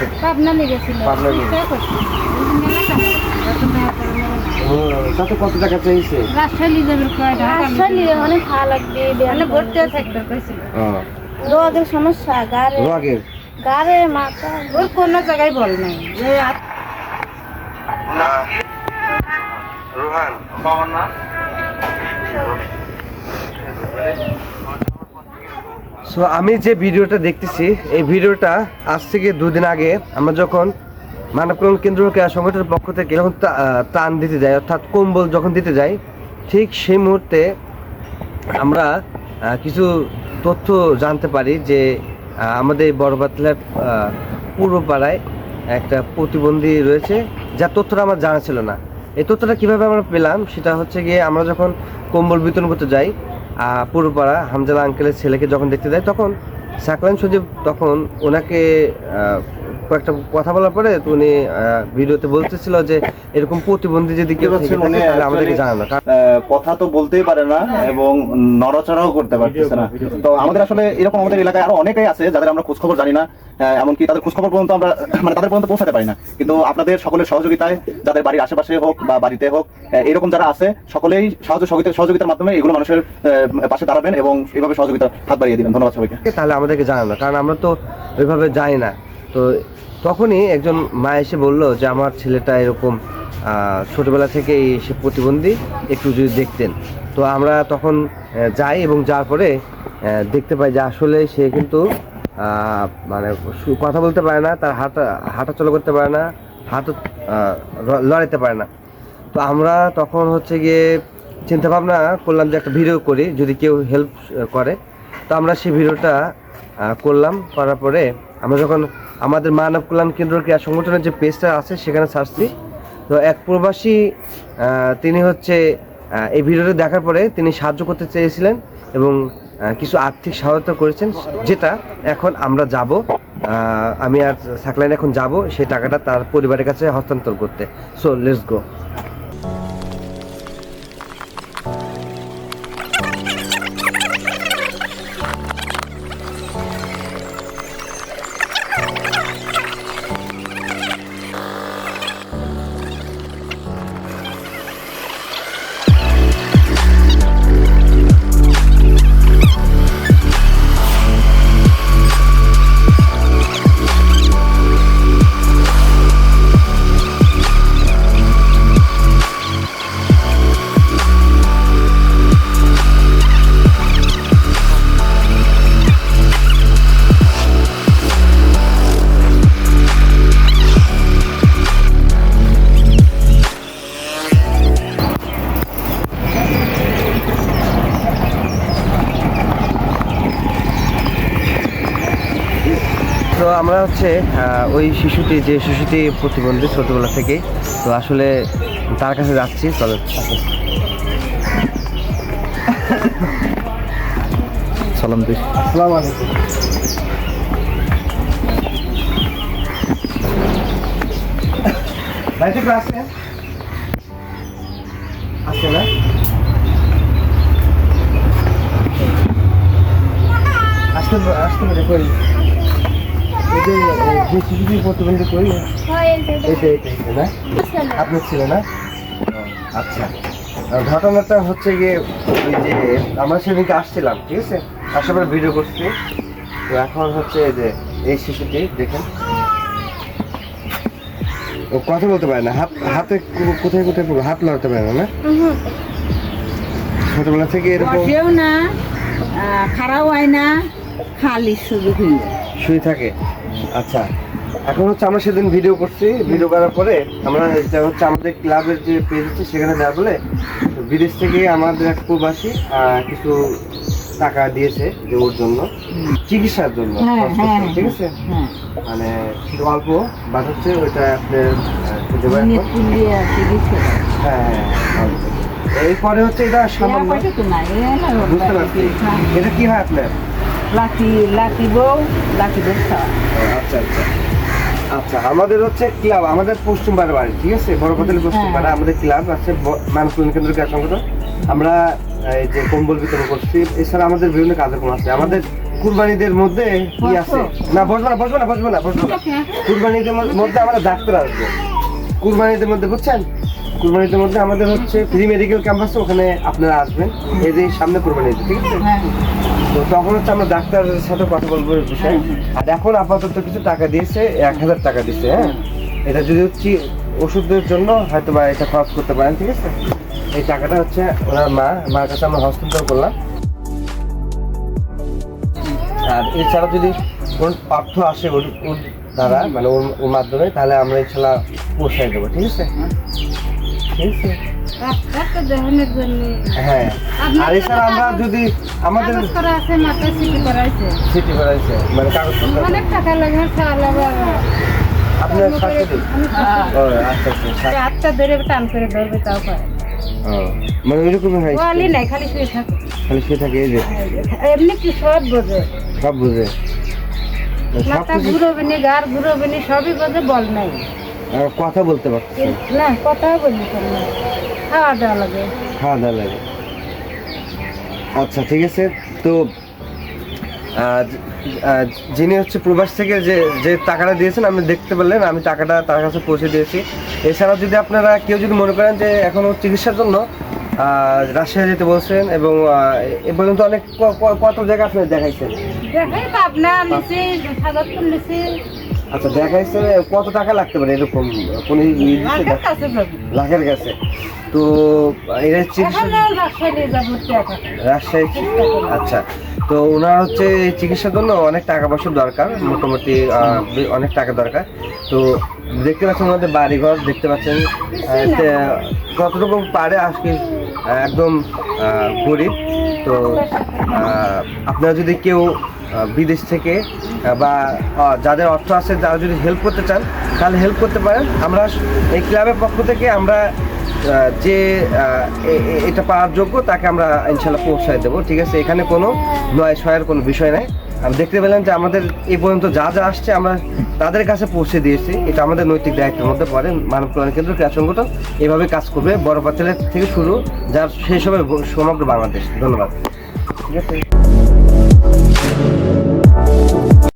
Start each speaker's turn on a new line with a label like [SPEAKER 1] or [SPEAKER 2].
[SPEAKER 1] গেছে
[SPEAKER 2] পাবনা নিয়ে গেছিল
[SPEAKER 1] পাবনা নিয়ে তাতে কত টাকা চাইছে?
[SPEAKER 2] রাজশাহী যাবে কয় ঢাকা?
[SPEAKER 3] আসলে অনেক ভালো লাগবে
[SPEAKER 2] মানে ভর্তিও থাকবে কইছিল
[SPEAKER 1] ও,
[SPEAKER 3] রোগের সমস্যা গাড়ে।
[SPEAKER 1] রোগের?
[SPEAKER 3] গাড়ে মাথা।
[SPEAKER 2] ওর কোনো জায়গায় বল নাই। যে আপ-
[SPEAKER 1] রোহান সো আমি যে ভিডিওটা দেখতেছি, এই ভিডিওটা আজ থেকে দুদিন আগে আমরা যখন মানব কল্যাণ কেন্দ্র ক্রীড়া সংগঠনের পক্ষ থেকে যখন ত্রাণ দিতে যাই, অর্থাৎ কম্বল যখন দিতে যাই, ঠিক সেই মুহূর্তে আমরা কিছু তথ্য জানতে পারি যে আমাদের এই বড় পূর্ব পাড়ায় একটা প্রতিবন্ধী রয়েছে, যা তথ্যটা আমার জানা ছিল না। এই তথ্যটা কীভাবে আমরা পেলাম, সেটা হচ্ছে গিয়ে আমরা যখন কম্বল বিতরণ করতে যাই আহ, পূর্বপাড়া হামজালা আঙ্কেলের ছেলেকে যখন দেখতে দেয় তখন সাকলাইন সজীব তখন ওনাকে কয়েকটা কথা বলার পরে উনি ভিডিওতে বলতেছিল যে এরকম প্রতিবন্ধী যদি কেউ তাহলে আমাদেরকে জানানো।
[SPEAKER 4] কথা তো বলতেই পারে না এবং নড়াচড়াও করতে পারতেছে না। তো আমাদের আসলে এরকম আমাদের এলাকায় আরও অনেকেই আছে যাদের আমরা খোঁজখবর জানি না এমনকি তাদের খোঁজখবর পর্যন্ত আমরা মানে তাদের পর্যন্ত পৌঁছাতে পারি না। কিন্তু আপনাদের সকলের সহযোগিতায় যাদের বাড়ির আশেপাশে হোক বা বাড়িতে হোক এরকম যারা আছে সকলেই সাহায্য সহযোগিতা সহযোগিতার মাধ্যমে এগুলো মানুষের পাশে দাঁড়াবেন এবং এইভাবে সহযোগিতা হাত বাড়িয়ে দিবেন। ধন্যবাদ সবাইকে।
[SPEAKER 1] তাহলে আমাদেরকে জানানো কারণ আমরা তো ওইভাবে যাই না। তো তখনই একজন মা এসে বলল যে, আমার ছেলেটা এরকম ছোটবেলা থেকেই সে প্রতিবন্ধী, একটু যদি দেখতেন। তো আমরা তখন যাই এবং যাওয়ার পরে দেখতে পাই যে আসলে সে কিন্তু মানে কথা বলতে পারে না, তার হাঁটা হাঁটা চলা করতে পারে না হাতও লড়াইতে পারে না। তো আমরা তখন হচ্ছে গিয়ে চিন্তা ভাবনা করলাম যে একটা ভিডিও করি, যদি কেউ হেল্প করে। তো আমরা সেই ভিডিওটা করলাম, করার পরে আমরা যখন আমাদের মানব কল্যাণ কেন্দ্র ক্রিয়া সংগঠনের যে পেজটা আছে, সেখানে ছাড়ছি তো এক প্রবাসী তিনি হচ্ছে এই ভিডিওটা দেখার পরে তিনি সাহায্য করতে চেয়েছিলেন এবং কিছু আর্থিক সহায়তা করেছেন, যেটা এখন আমরা যাব আমি আর সাকলাইন এখন যাব, সেই টাকাটা তার পরিবারের কাছে হস্তান্তর করতে। সো লেটস গো হচ্ছে ওই শিশুটি, যে শিশুটি প্রতিবন্ধী ছোটবেলা থেকে। তো আসলে তার কাছে যাচ্ছি, চলো।
[SPEAKER 4] সালাম দিস।
[SPEAKER 1] আসসালামু আলাইকুম। আসতে আসতে পারে প্রতিবন্ধী কই এইটা না? আপনার ছিল না? আচ্ছা। ঘটনাটা হচ্ছে গিয়ে ওই যে আমরা সেদিনকে আসছিলাম ঠিক আছে? আসার পরে ভিডিও করছি। তো এখন হচ্ছে এই যে এই শিশুটি দেখেন। ও কথা বলতে পারে না। হাত হাতে কোথায় কোথায় হাত লড়তে পারে না না? ছোটবেলা থেকে এরকম
[SPEAKER 2] না খাড়াও হয় না খালি সুযোগ হইল
[SPEAKER 1] শুয়ে থাকে। আচ্ছা এখন হচ্ছে আমরা সেদিন ভিডিও করছি। ভিডিও করার পরে আমরা এটা হচ্ছে আমাদের ক্লাবের যে পেজ আছে সেখানে দেওয়া বলে বিদেশ থেকে আমাদের এক প্রবাসী কিছু টাকা দিয়েছে যে ওর জন্য চিকিৎসার জন্য।
[SPEAKER 2] হ্যাঁ,
[SPEAKER 1] করতে,
[SPEAKER 2] হ্যাঁ,
[SPEAKER 1] ঠিক আছে?
[SPEAKER 2] হ্যাঁ।
[SPEAKER 1] মানে অল্প বাট হচ্ছে ওইটা আপনার হ্যাঁ হ্যাঁ, হ্যাঁ এরপরে হচ্ছে এটা সামান্য বুঝতে পারছি। এটা কি হয় আপনার?
[SPEAKER 2] লাকি লাকি বউ
[SPEAKER 1] আচ্ছা আচ্ছা। আচ্ছা আমাদের হচ্ছে ক্লাব আমাদের পশ্চিম বাড়ি ঠিক আছে? বড় পশ্চিম
[SPEAKER 2] হ্যাঁ।
[SPEAKER 1] আমাদের ক্লাব আছে মানুষ কেন্দ্র ক্রীড়া সংগঠন। আমরা এই যে কম্বল বিতরণ করছি এছাড়া আমাদের বিভিন্ন কার্যক্রম আছে। আমাদের কুরবানিদের মধ্যে কি আছে? না বসবে না বসবে না বসবে না বসবে না। কুরবানিদের মধ্যে- আমাদের ডাক্তার আসবে কুরবানিদের মধ্যে বুঝছেন? কুরবানিদের মধ্যে আমাদের হচ্ছে ফ্রি মেডিকেল ক্যাম্পাস ওখানে আপনারা আসবেন। এই যে সামনে কুরবানিতে ঠিক আছে?
[SPEAKER 2] হ্যাঁ।
[SPEAKER 1] তো তখন হচ্ছে আমরা ডাক্তারের সাথে কথা বলব এই বিষয়ে। আর এখন আপাতত কিছু টাকা দিয়েছে এক হাজার টাকা দিচ্ছে হ্যাঁ? এটা যদি হচ্ছে ওষুধের জন্য হয়তো বা এটা খরচ করতে পারেন ঠিক আছে? এই টাকাটা হচ্ছে ওনার মা মার কাছে আমরা হস্তান্তর করলাম। আর এছাড়া যদি কোন অর্থ আসে ওর ওর দ্বারা মানে ওর ওর মাধ্যমে তাহলে আমরা ইনশাল্লাহ পোষাই দেবো ঠিক আছে? হ্যাঁ। আর এছাড়া আমরা যদি আমাদের
[SPEAKER 3] কাগজ করা আছে মাথায় সিটি করাইছে
[SPEAKER 1] মানে কাগজপত্র
[SPEAKER 3] অনেক টাকা লাগে
[SPEAKER 1] আপনার শাশুড়ি ও আচ্ছা আচ্ছা
[SPEAKER 3] ধরে টান করে ধরবে তাও পারে
[SPEAKER 1] মানে হয়।
[SPEAKER 3] নাই খালি শুয়ে থাকে
[SPEAKER 1] খালি শুয়ে থাকে এই যে।
[SPEAKER 3] এমনি কি সব বোঝে।
[SPEAKER 1] সব বুঝে সব
[SPEAKER 3] মাথা ঘুরোবে নি গার ঘুরোবে নি সবই বোঝে বল নাই।
[SPEAKER 1] কথা বলতে
[SPEAKER 3] কিন্তু- না। কথাও বলি না। খাওয়া দাওয়া লাগে।
[SPEAKER 1] খাওয়া দাওয়া লাগে। আচ্ছা ঠিক আছে। তো যিনি হচ্ছে প্রবাস থেকে যে যে টাকাটা দিয়েছেন আপনি দেখতে পারলেন আমি টাকাটা তার কাছে পৌঁছে দিয়েছি। এছাড়াও যদি আপনারা কেউ যদি মনে করেন যে এখনও চিকিৎসার জন্য রাজশাহী যেতে বলছেন এবং এ পর্যন্ত অনেক কত জায়গা আপনি দেখাইছেন?
[SPEAKER 3] দেখাই পাবনা
[SPEAKER 1] আচ্ছা দেখাইছেন কত টাকা লাগতে পারে এরকম? কোন
[SPEAKER 3] লাখের কাছে
[SPEAKER 1] তো এর
[SPEAKER 3] রাজশাহী
[SPEAKER 1] আচ্ছা তো ওনার হচ্ছে চিকিৎসার জন্য অনেক টাকা পয়সা দরকার মোটামুটি অনেক টাকা দরকার। তো দেখতে পাচ্ছেন আমাদের বাড়িঘর দেখতে পাচ্ছেন কতটুকু পারে আজকে একদম গরিব। তো আপনারা যদি কেউ বিদেশ থেকে বা যাদের অর্থ আছে, যারা যদি হেল্প করতে চান, তাহলে হেল্প করতে পারেন। আমরা এই ক্লাবের পক্ষ থেকে আমরা যে এ- এ- এটা পাওয়ার যোগ্য, তাকে আমরা ইনশাল্লাহ পৌঁছায় দেবো, ঠিক আছে? এখানে কোনো নয়, ছয়ের কোনো বিষয় নাই। আমি দেখতে পেলাম যে আমাদের এই পর্যন্ত যা যা আসছে, আমরা তাদের কাছে পৌঁছে দিয়েছি। এটা আমাদের নৈতিক দায়িত্বের মধ্যে পড়ে। মানব কল্যাণ কেন্দ্র ক্রীড়া সংগঠন এভাবে কাজ করবে। বড় পাতিলের থেকে শুরু, যার শেষ হবে সমগ্র বাংলাদেশ। ধন্যবাদ। ঠিক আছে?